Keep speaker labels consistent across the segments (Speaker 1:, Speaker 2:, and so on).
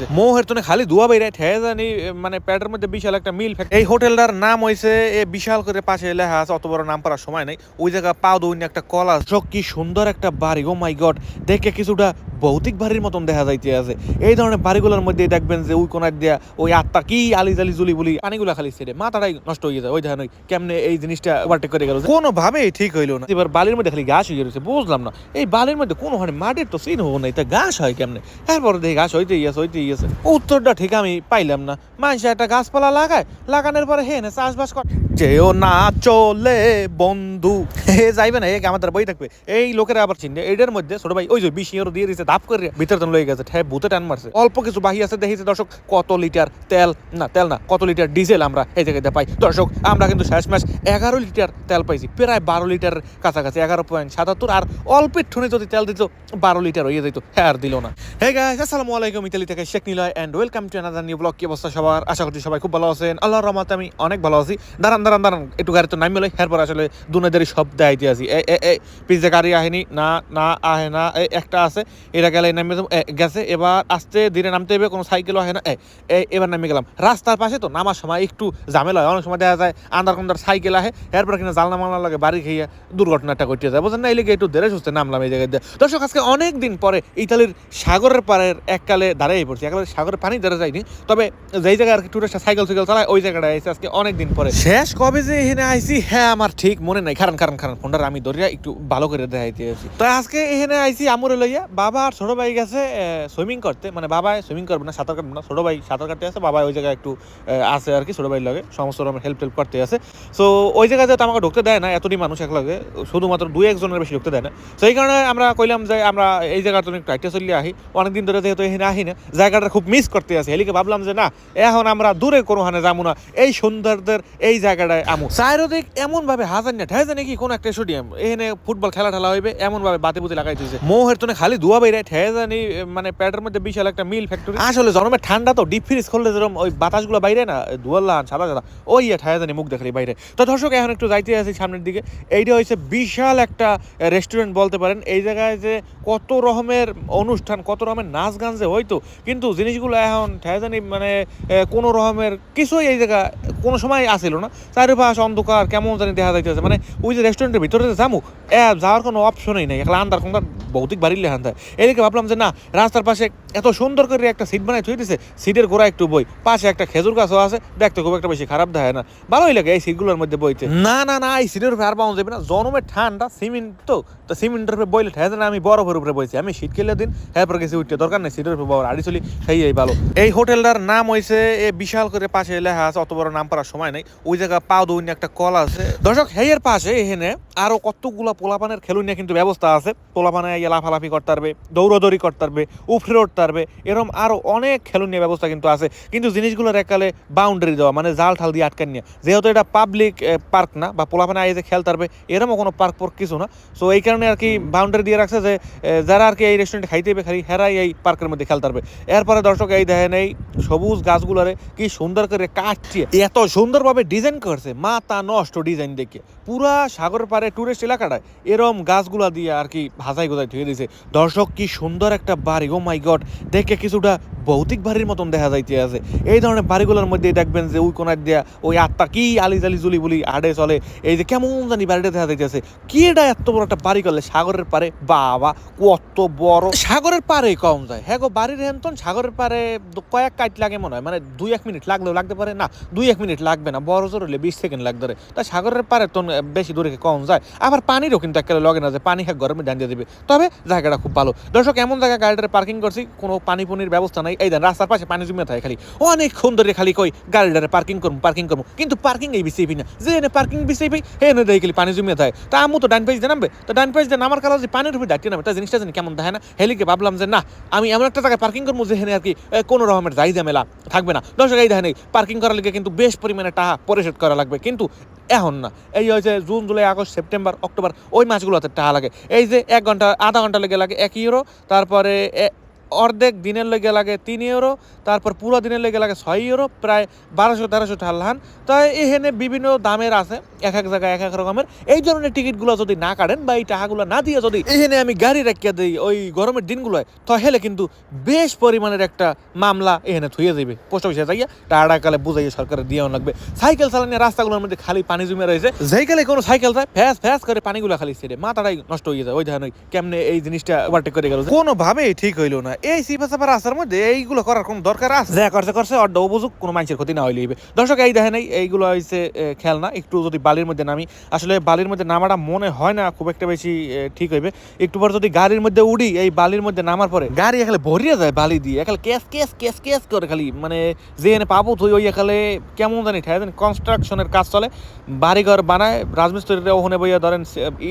Speaker 1: লাগাইতেছে মোহের তো খালি ধোয়া বাইরে ঠেয়ে জানি মানে প্যাটের মধ্যে বিশাল একটা মিল এই হোটেলটার নাম হইছে এ বিশাল করে পাশে লেখা আছে অত বড় নাম পারার সময় নাই। ওই জায়গা পাও দৌনি একটা কলা চোখ কি সুন্দর একটা বাড়ি ও মাই গড দেখে কিছুটা ভৌতিক বাড়ির মতন দেখা যাইতে আছে। এই ধরনের বাড়িগুলোর মধ্যে দেখবেন যে ওই কোনার দিয়া ওই আত্মা কি আলি জালি জুলি বলি পানিগুলা খালি ছেড়ে মাথাটাই নষ্ট হয়ে যায়। ওই দেখেন কেমনে এই জিনিসটা ওভারটেক করে গেল কোনোভাবেই ঠিক হইল না। এবার বালির মধ্যে খালি ঘাস হয়ে গেছে বুঝলাম না। এই বালির মধ্যে কোনো হয় মাটির তো সিন হব না এটা ঘাস হয় কেমনে? এরপরে দেখি ঘাস হইতেই আছে হইতেই আছে উত্তরটা ঠিক আমি পাইলাম না। মানুষ একটা গাছপালা লাগায় লাগানোর পরে হে না চাষবাস কর। যেও না চলে বন্ধু। হে যাইবে না এক আমাদের বই থাকবে। এই লোকেরা আবার চিনবে এটার মধ্যে ছোট ভাই ওই যে বিশ ইউরো দিয়ে দিছে ধাপ করে ভিতরে তো লয়ে গেছে। ঠ্যাপ ভূতে টান মারছে। অল্প কিছু বাহি আছে দেখিছে দর্শক কত লিটার তেল? না তেল না কত লিটার ডিজেল আমরা এই জায়গাতে পাই। দর্শক আমরা কিন্তু শেষ মাস এগারো লিটার তেল পাইছি প্রায় বারো লিটার কাছাকাছি এগারো পয়েন্ট সাতাত্তর। আর অল্প ঠুনে যদি তেল দিত বারো লিটার হয়ে যেত হ্যাঁ আর দিল না। হে গাইস আসসালামু আলাইকুম ইতালি থেকে Sheikh Niloy and welcome to another new blog কি অবস্থা সবার? আশা করছি সবাই খুব ভালো আছেন। আল্লাহর রহমতে আমি অনেক ভালো আছি। দাঁড়ান দাঁড়ান দাঁড়ান। একটু গাড়ি তো নামি লই এরপর আসলে দুনাদের সব দেখাইতে আছি। এ এ এ পিজ্জা গাড়ি আহেনি না না আহে না এ একটা আছে এটা গেলে নামে। গেছে এবার আসতে ধীরে নামতে হবে কোনো সাইকেলও আহে না। এ, এবার নামে গেলাম। রাস্তার পাশে তো নামার সময় একটু ঝামেলা হয়। অনেক সময় দেখা যায় আন্দার কন্দার সাইকেল আহে এরপর কিনা জালনা মালনা লাগে বাড়ি খেয়ে দুর্ঘটনাটা ঘটে যায়। বুঝলেন না? এই একটু ধীরে সুস্থে নামলাম এই জায়গায়। দর্শক আজকে অনেক দিন পরে ইতালির সাগরের পাড়ের এককালে দাঁড়িয়ে পড়ছি। একবারে সাগরের পানি দাঁড়া যায়নি। তবে যেই জায়গায় আর কি টুরিস্ট সাইকেল সাইকেল চালায় ওই জায়গাটায় আইসি আজকে অনেক দিন পরে। শেষ কবে যে এখানে আইসি হ্যাঁ আমার ঠিক মনে নাই। কারণ কারণ কারণ ফোনটা আমি ধরিয়া একটু ভালো করে দেখাইতে আছি। তো আজকে এখানে আইসি আমরে লইয়া। বাবা আর ছোট ভাই গেছে সুইমিং করতে। মানে বাবা সুইমিং করবে না সাঁতার কাটবে না। ছোট ভাই সাঁতার কাটতে আছে বাবা ওই জায়গায় একটু আছে আর কি ছোট ভাই লাগে। সমস্ত রকমের হেল্প টেল্প করতে আছে। সো ওই জায়গায় তো আমাকে ঢুকতে দেয় না এতটি মানুষ একলগে শুধুমাত্র দুই একজনের বেশি ঢুকতে দেয় না। সেই কারণে আমরা কইলাম যে আমরা এই জায়গাটা একটু হাইটে চলিয়ে আহি। অনেকদিন ধরে যেহেতু এখানে আহি না জায়গাটা খুব মিস করতে আছে। হেলিকে ভাবলাম যে না, এখন আমরা দূরে কোনো হানে যাব না। এই সৌন্দর্যের এই জায়গাটায় আমু। চারিদিক এমন ভাবে হাজার না ঠেজে নাকি কোন একটা স্টেডিয়াম এখানে ফুটবল খেলা ঠেলা হইবে এমন ভাবে বাতি বুতি লাগাই দিয়েছে মোহের তো খালি ধোয়া বাইরে ঠেজে মানে প্যাটের মধ্যে বিশাল একটা মিল ফ্যাক্টরি আসলে জন্মের ঠান্ডা তো ডিপ ফ্রিজ খুললে যেরকম ওই বাতাসগুলো বাইরে না ধোয়ার লান সাদা সাদা। ওই ঠেজে জানি মুখ দেখলি বাইরে। তো দর্শক, এখন একটু যাইতে আছি সামনের দিকে। এইটা হচ্ছে বিশাল একটা রেস্টুরেন্ট বলতে পারেন। এই জায়গায় যে কত রকমের অনুষ্ঠান, কত রকমের নাচ গান যে হইতো, কিন্তু জিনিসগুলো এখন ঠেজানি মানে কোনো রকমের কিছুই এই জায়গা, কোনো সময় আসিল না। চারিপাশ অন্ধকার, কেমন জানি দেখা যাইতেছে। মানে ওই যে রেস্টুরেন্টের ভিতরে যে যামু, এ, যাওয়ার কোনো অপশনই নেই। একলা আন্দার কোনটা ভৌতিক বাড়িলে হান্দায় এদিকে ভাবলাম যে না, রাস্তার পাশে এত সুন্দর করে একটা সিট বানাই থুই দিছে সিটের গোড়া একটু বই। পাশে একটা খেজুর গাছও আছে, দেখতে খুব একটা বেশি খারাপ দেখায় না। ভালোই লাগে এই সিটগুলোর মধ্যে বইতে। না না না, এই সিটের উপরে আর পাওয়া যাবে না। জনমের ঠান্ডা সিমেন্ট তো। তো সিমেন্টের উপরে বইলে ঠেজে না আমি বরফের উপরে বইছি। আমি শীত খেলে দিন, এরপর গেছি উঠতে। দরকার নেই সিটের উপরে বড় আড়ি চলি এই ভালো। এই হোটেলটার নাম হইছে, এ বিশাল করে পাশে লেখা আছে, অত বড় নাম পারার সময় নাই। ওই জায়গা পাও দৌনি একটা কল আছে। দর্শক হেয়ের পাশে এখানে আরও কতগুলা পোলাপানের খেলুনিয়া কিন্তু ব্যবস্থা আছে। পোলাপানে লাফালাফি করতে পারবে, দৌড়দৌড়ি করতে পারবে, উফরে উঠতে পারবে এরকম আরও অনেক খেলুনিয়া ব্যবস্থা কিন্তু আছে। কিন্তু জিনিসগুলোর একালে বাউন্ডারি দেওয়া মানে জাল ঠাল দিয়ে আটকান নিয়ে। যেহেতু এটা পাবলিক পার্ক না, বা পোলাপানে আইয়ে যে খেলতে পারবে এরকমও কোনো পার্ক পার্ক কিছু না। সো এই কারণে আর কি বাউন্ডারি দিয়ে রাখছে যে যারা আর কি এই রেস্টুরেন্টে খাইতে খালি হেরাই এই পার্কের মধ্যে খেলতে পারবে। এরপরে দর্শক এই দেখেন এই সবুজ গাছগুলোরে কি সুন্দর করে কাটছে। এত সুন্দরভাবে ডিজাইন করছে, মাথা নষ্ট ডিজাইন দেখে। পুরা সাগর পারে টুরিস্ট এলাকাটায় এরম গাছগুলা দিয়ে আর কি ভাজাই গোজাই ধুয়ে দিয়েছে দর্শক, কি সুন্দর একটা বাড়ি ও মাই গড দেখে কিছুটা ভৌতিক বাড়ির মতন দেখা যাইতে আছে। এই ধরনের বাড়িগুলোর মধ্যে দেখবেন যে ওই কোনার দিয়া ওই আত্মা কি আলি জালি জুলি বলি আডে চলে। এই যে কেমন জানি বাড়িটা দেখা যাইতেছে। কি এটা এত বড় একটা বাড়ি করলে সাগরের পারে বাবা, কত বড়। সাগরের পারে কম যায়। হ্যাঁ গো, বাড়ির হেনতন সাগরের পারে কয়েক কাইট লাগে মনে হয়। মানে দুই এক মিনিট লাগলেও লাগতে পারে। না, দুই এক মিনিট লাগবে না। বড় জোর হলে বিশ সেকেন্ড লাগতে পারে। তা সাগরের পারে তো বেশি দূরে কম যায়। আবার পানিরও কিন্তু একেবারে লগে না যে পানি হ্যাঁ গরমে ডান্ডিয়ে দেবে। তবে জায়গাটা খুব ভালো। দর্শক, এমন জায়গায় গাড়িটা পার্কিং করছি। কোনো পানি পুনির ব্যবস্থা নাই। এই দেন, রাস্তার পাশে পানি জমে থাকে খালি। অনেকক্ষণ ধরে খালি কই গাড়িটারে পার্কিং করব পার্কিং করব। কিন্তু পার্কিং এই বিসিবি না। যে এনে পার্কিং বিসিবি হে এনে দেয় খালি পানি জমে থাকে। তা আমু তো ডান পেজ নামবে। তো ডান পেজ দিয়ে নামার কালা যে পানির উপরে ডাকিয়ে নামে। তা জিনিসটা জানি কেমন দেখে না। হেলিকে ভাবলাম যে না, আমি এমন একটা জায়গায় পার্কিং করব যেখানে আর কি। কোনো রকমের যাই মেলা থাকবে না। দর্শক, এই দেখেন পার্কিং করার লিগে কিন্তু বেশ পরিমাণে টাকা পরিশোধ করা লাগবে। কিন্তু এখন না, এই হয়েছে June, July, August, September, October, ওই মাসগুলোতে টাকা লাগে। এই যে এক ঘণ্টা, আধা ঘণ্টা লেগে লাগে, এক ইউরো তারপরে অর্ধেক দিনের লেগে লাগে তিন ইউরো তারপর পুরো দিনের লেগে লাগে ছয় ইউরো প্রায় বারোশো, তেরোশো ঠাল্লাহান তো এখানে বিভিন্ন দামের আছে, এক এক জায়গায় এক এক রকমের। এই ধরনের টিকিটগুলো যদি না কাটেন বা এই টাকাগুলো না দিয়ে যদি এখানে আমি গাড়ি রাখিয়া দিই ওই গরমের দিনগুলোয় তাহলে কিন্তু বেশ পরিমাণের একটা মামলা এখানে থুয়ে যাবে পোস্ট অফিসে যাইয়া টাকা কালে বুঝাইয়া সরকারের দিয়ে লাগবে। সাইকেল চালানো রাস্তাগুলোর মধ্যে খালি পানি জমে রয়েছে। যেই কালে কোনো সাইকেল যায়, ফ্যাস ফ্যাস করে পানিগুলো খালি ছেড়ে, মাথাটাই নষ্ট হয়ে যায়। ওই ওই কেমনে এই জিনিসটা ওভারটেক করে গেল কোনোভাবেই ঠিক হইল না। এই সিপা চাপা রাস্তার মধ্যে এইগুলো করার কোনো দরকার আছে? যা করছে করছে অর্ধ উপযোগ কোনো মানুষের ক্ষতি না হইলে দর্শক, এই দেখেন, এই এইগুলো হয়েছে খেলনা। একটু যদি বালির মধ্যে নামি, আসলে বালির মধ্যে নামাটা মনে হয় না, খুব একটা বেশি ঠিক হইবে। একটু পর যদি গাড়ির মধ্যে উড়ি, এই বালির মধ্যে নামার পরে, গাড়ি এখানে ভরিয়ে যায় বালি দিয়ে। এখানে ক্যাস ক্যাস ক্যাস ক্যাস করে খালি মানে যে এনে পাবো তুই, ওই এখানে কেমন জানি ঠাই। জানি কনস্ট্রাকশনের কাজ চলে। বাড়িঘর বানায়, রাজমিস্ত্রিরা ওখানে বইয়া ধরেন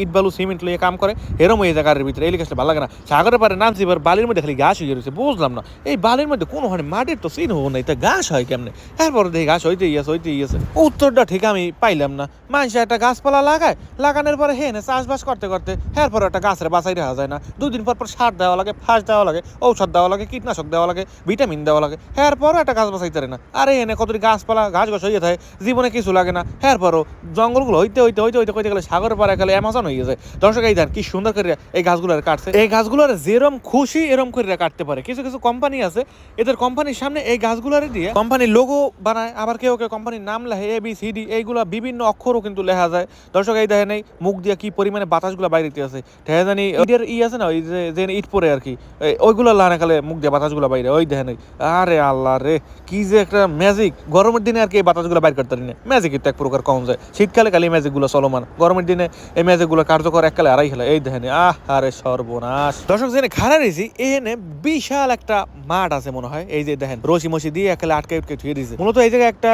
Speaker 1: ইট বালু, সিমেন্ট লইয়ে কাম করে, এরম হয়ে যায় গাড়ির ভিতরে। এই লিখে ভালো লাগে না। সাগরের পারে নামছি বালির মধ্যে খালি ঘাস হয়ে রয়েছে, বুঝলাম না। এই বালির মধ্যে কোনো হয় মাটির তো সিন হব না, এটা ঘাস হয় কেমনে? এরপরে দেখি ঘাস হইতে ইয়েছে হইতে ইয়েছে উত্তরটা ঠিক আমি পাইলাম না। মানুষ একটা গাছপালা লাগায়, লাগানোর পরে হে না চাষবাস করতে করতে এরপর একটা গাছের বাঁচাই রাখা যায় না। দুদিন পর পর সার দেওয়া লাগে, ফাঁস দেওয়া লাগে, ঔষধ দেওয়া লাগে, কীটনাশক দেওয়া লাগে, ভিটামিন দেওয়া লাগে। এরপরও একটা গাছ বাঁচাইতে পারে না। আরে এনে কতটি গাছপালা গাছ গাছ হইয়ে থাকে, জীবনে কিছু লাগে না। এরপরও জঙ্গলগুলো হইতে হইতে হইতে হইতে কইতে গেলে সাগর পারে গেলে অ্যামাজন হয়ে যায়। দর্শক, এই ধান কি সুন্দর করে এই গাছগুলোর কাটছে। এই গাছগুলোর যেরম খুশি, এরম করে কাটতে পারে। কিছু কিছু কোম্পানি আছে, এদের কোম্পানির সামনে এই গাছগুলোর দিয়ে কোম্পানির লোগো বানায়, আবার কেউ কেউ কোম্পানির নাম লেখে এ বি সি ডি এইগুলো বিভিন্ন অক্ষরও কিন্তু লেখা যায়। দর্শক, এই দেখেন এই মুখ দিয়ে কি পরিমাণে বাতাসগুলো বাইরে আছে। ঠেয়া জানি ইটের ই আছে না, ওই যে ইট পরে আর কি ওইগুলো লানে খালে মুখ দিয়ে বাতাসগুলো বাইরে, ওই দেখেন এই। আরে আল্লাহ রে, কি যে একটা ম্যাজিক গরমের দিনে আর কি এই বাতাসগুলো বাইর করতে পারি ম্যাজিক তো এক প্রকার কম যায়। শীতকালে খালি ম্যাজিকগুলো চলমান। গরমের দিনে এই ম্যাজিকগুলো কার্যকর এককালে আড়াই খেলা, এই দেখেন আহ, আরে সর্বনাশ। দর্শক জেনে খারা রয়েছি, এখানে বিশাল একটা মাঠ আছে মনে হয়। এই যে দেখেন, রশি মশি দিয়ে একালে আটকে উটকে থুয়ে দিয়েছে মূলত এই জায়গায় একটা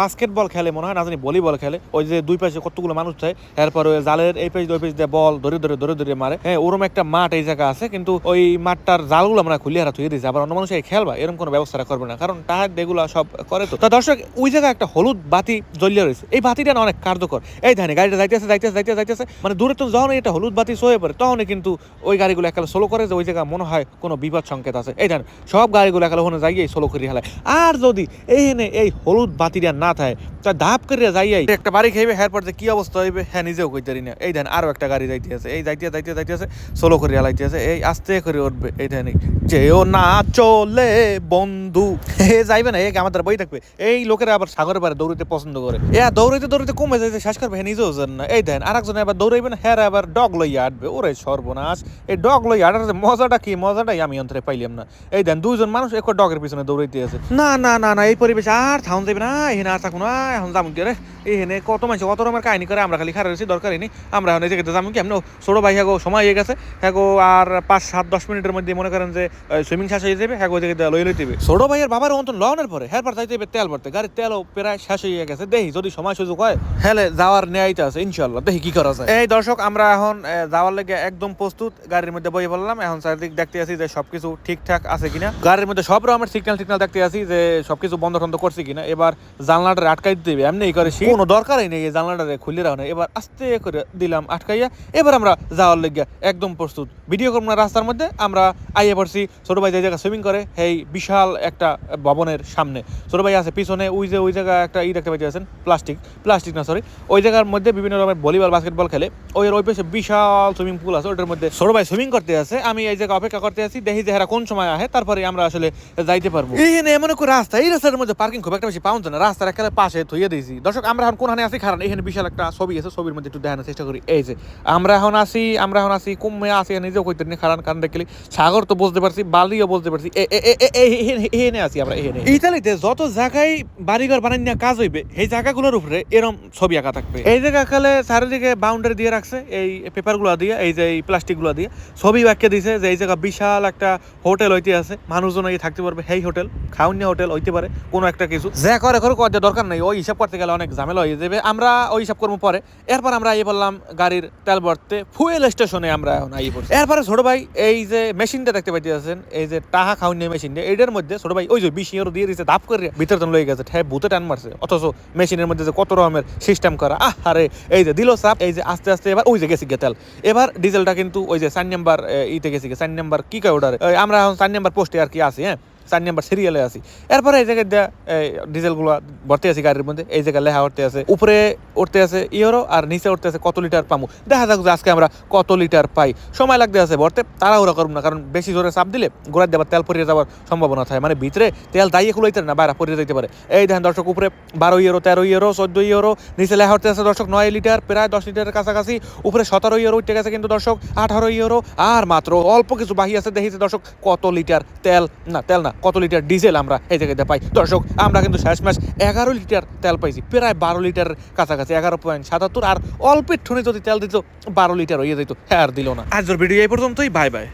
Speaker 1: বাস্কেটবল খেলে মনে হয়, না জানি ভলিবল খেলে। ওই যে দুই পাশে কতগুলো মানুষ থাকে এরপরে ওই জালের এই পেজ ওই পেজ দিয়ে বল ধরে ধরে ধরে ধরে মারে। হ্যাঁ ওরম একটা মাঠ এই জায়গা আছে, কিন্তু ওই মাঠটার জালগুলো আমরা খুলে হারা থুয়ে দিয়েছে আবার অন্য মানুষ খেলবা এরকম কোনো ব্যবস্থা করবে না। কারণ টাহার এগুলো সব করে তো। তা দর্শক, ওই জায়গায় একটা হলুদ বাতি জ্বলিয়ে রয়েছে। এই বাতিটা অনেক কার্যকর। এই ধানে গাড়িটা যাইতেছে যাইতেছে যাইতেছে যাইতেছে। মানে দূরে তো যখন এটা হলুদ বাতি সয়ে পড়ে, তখনই কিন্তু ওই গাড়িগুলো একালে স্লো করে যে ওই জায়গায় মনে হয় কোনো বিপদ সংকেত আছে। এই ধান সব গাড়িগুলো একালে ওখানে যাইয়ে সোলো করে হেলায়। আর যদি এইখানে এই হলুদ বাতিটা না থাকে, তা ধাপ করে যাইয়াই একটা বাড়ি খাইবে হ্যার যে কি অবস্থা হইবে হ্যাঁ নিজেও কইতে না। এই ধান আরও একটা গাড়ি যাইতে আছে, এই যাইতে যাইতে যাইতে আছে সোলো করিয়া হেলাইতে আছে, এই আস্তে করে উঠবে, এই ধান যেও না চলে বন্ধু। হে যাইবে না এই আমাদের বই থাকবে? এই লোকেরা আবার সাগরের পারে দৌড়িতে পছন্দ করে। এ দৌড়াইতে দৌড়াইতে কমে যাইতে শেষ করবে হ্যাঁ নিজেও জান না। এই দেন, আরেকজন আবার দৌড়াইবে না হ্যাঁ আবার ডগ লইয়া আটবে। ওরে সর্বনাশ, এই ডগ লইয়া আটার মজাটা কি, মজাটাই আমি অন্তরে পাইলাম না। এই দেন দুইজন মানুষ এক ডগের পিছনে দৌড়াইতে আছে। না না না না এই পরিবেশ আর থাউন যাবে না এখানে আর থাকুন না এখন যাব কি রে? এখানে কত মানুষ কত রকমের কাহিনী করে আমরা খালি খারাপ রয়েছি দরকারই নেই। আমরা এখন এই জায়গাতে যাব কি? এমন ছোটো ভাই হ্যাগো সময় হয়ে গেছে। হ্যাগো আর পাঁচ সাত দশ মিনিটের মধ্যে মনে করেন যে সুইমিং শেষ হয়ে যাবে হ্যাগো ওই জায়গাতে লই লইতে ছোটো ভাইয়ের বাবার অন্তন লওয়ানোর পরে পর যাইতে হবে তেল ভরতে। গাড়ির তেলও প্রায় শেষ হয়ে গেছে। দেখি যদি সময় সুযোগ হয় হ্যালে যাওয়ার ন্যায়টা আছে ইনশাল্লাহ দেখি কি করা যায়? এই দর্শক আমরা এখন যাওয়ার লেগে একদম প্রস্তুত। গাড়ির মধ্যে বই বললাম এখন চারিদিক দেখতে আছি যে সবকিছু ঠিকঠাক আছে কিনা? গাড়ির মধ্যে সব রকমের সিগন্যাল টিগনাল দেখতে আছি যে সবকিছু বন্ধ টন্ধ করছে কিনা। এবার জানলাটা আটকাই দিতে হবে, এমনি করে শীত। কোনো দরকারই নেই জানলাটা খুলে রাখা নেই এবার আস্তে করে দিলাম আটকাইয়া, এবার আমরা যাওয়ার লেগে একদম প্রস্তুত। ভিডিও করব না রাস্তার মধ্যে, আমরা আইয়ে পড়ছি। ছোট ভাই যে জায়গায় সুইমিং করে এই বিশাল একটা ভবনের সামনে। ছোট ভাই আছে পিছনে, ওই যে ওই জায়গায় একটা ই দেখতে পাইতে আছেন প্লাস্টিক প্লাস্টিক না সরি ওই জায়গার মধ্যে বিভিন্ন রকমের ভলিবল বাস্কেটবল খেলে। ওই ওই পাশে বিশাল সুইমিং পুল আছে, ওটার মধ্যে ছোট ভাই সুইমিং করতে আছে। আমি এই জায়গায় অপেক্ষা করতে আছি। দেখি হেরা কোন সময় আহে তারপরে আমরা আসলে যাইতে পারব। এইখানে এমন একটা রাস্তা এই রাস্তার মধ্যে পার্কিং খুব একটা বেশি পাউন না। রাস্তার একেবারে পাশে থইয়ে দিয়েছি। দর্শক আমরা এখন কোনখানে আছি কারণ এখানে বিশাল একটা ছবি আছে ছবির মধ্যে একটু দেখানোর চেষ্টা করি। এই যে আমরা এখন আসি আমরা এখন আসি কুম্মে আসি নিজেও কইতে নি কারণ কারণ দেখলি সাগর তো বুঝতে পারছি বালিও বলতে পারছি। এখানে আছি আমরা এখানে। ইতালিতে যত জায়গায় বাড়িঘর বানাই নিয়ে কাজ হইবে এই জায়গাগুলোর উপরে এরম ছবি আঁকা থাকবে। এই জায়গা কালে চারিদিকে বাউন্ডারি দিয়ে রাখছে এই পেপারগুলো দিয়ে এই যে এই প্লাস্টিকগুলো দিয়ে ছবি বাক্যে দিছে যে এই জায়গা বিশাল একটা হোটেল হইতে আছে, মানুষজন এই থাকতে পারবে এই হোটেল খাউনিয়া হোটেল হইতে পারে, কোনো একটা কিছু। যা করে করে করার দরকার নেই, ওই হিসাব করতে গেলে অনেক ঝামেলা হয়ে যাবে। আমরা ওই হিসাব করব পরে। এরপর আমরা আইয়ে বললাম গাড়ির তেল ভরতে ফুয়েল স্টেশনে আমরা এখন আইয়ে পড়ছি। এরপরে ছোট ভাই, এই যে মেশিনটা দেখতে পাইতে আছেন এই যে টাহা খাউনিয়া মেশিনটা এইটার মধ্যে ছোট ভাই, ওই যে বিশ ইউরো দিয়ে দিয়েছে ধাপ করে, ভিতরে লয়ে গেছে। ঠ্যাপ ভূতে টান মারছে। অথচ মেশিনের মধ্যে যে কত রকমের সিস্টেম করা আহ আরে এই যে দিল চাপ এই যে আস্তে আস্তে এবার ওই যে গেছি গে তেল। এবার ডিজেলটা কিন্তু ওই যে চার নাম্বার ইতে গেছি চার নাম্বার কি কয় ওটারে। আমরা এখন চার নাম্বার পোস্টে আর কি আছি হ্যাঁ চার নাম্বার সিরিয়ালে আছি। এরপরে এই জায়গায় ডিজেলগুলো ভর্তি আছে গাড়ির মধ্যে, এই জায়গায় লেখা উঠতে আছে। উপরে উঠতে আছে ইউরো আর নিচে উঠতে আছে কত লিটার পামু। দেখা যাক যে আজকে আমরা কত লিটার পাই। সময় লাগতে আছে ভরতে, তাড়াহুড়া করব না, কারণ বেশি জোরে চাপ দিলে গোড়ার দেবার তেল পরিয়ে যাওয়ার সম্ভাবনা থাকে। মানে ভিতরে তেল দাইয়ে খুলাইতে না, বাইরে পরিয়ে যেতে পারে। এই দেখেন দর্শক, উপরে বারো ইউরো তেরো ইউরো চোদ্দ ইউরো নিচে লেখা উঠতে আছে দর্শক নয় লিটার প্রায় দশ লিটারের কাছাকাছি। উপরে সতেরো ইউরো উঠে গেছে কিন্তু দর্শক, আঠারো ইউরো আর মাত্র অল্প কিছু বাহি আছে। দেখিছে দর্শক, কত লিটার তেল, না তেল না কত লিটার ডিজেল আমরা এই জায়গাতে পাই? দর্শক, আমরা কিন্তু শেষ মাস এগারো লিটার তেল পাইছি, প্রায় বারো লিটার কাছাকাছি, এগারো পয়েন্ট সাতাত্তর। আর অল্পের ঠুনে যদি তেল দিত, বারো লিটার হয়ে যেত হ্যাঁ আর দিল না। আজকের ভিডিও এই পর্যন্তই, বাই বাই।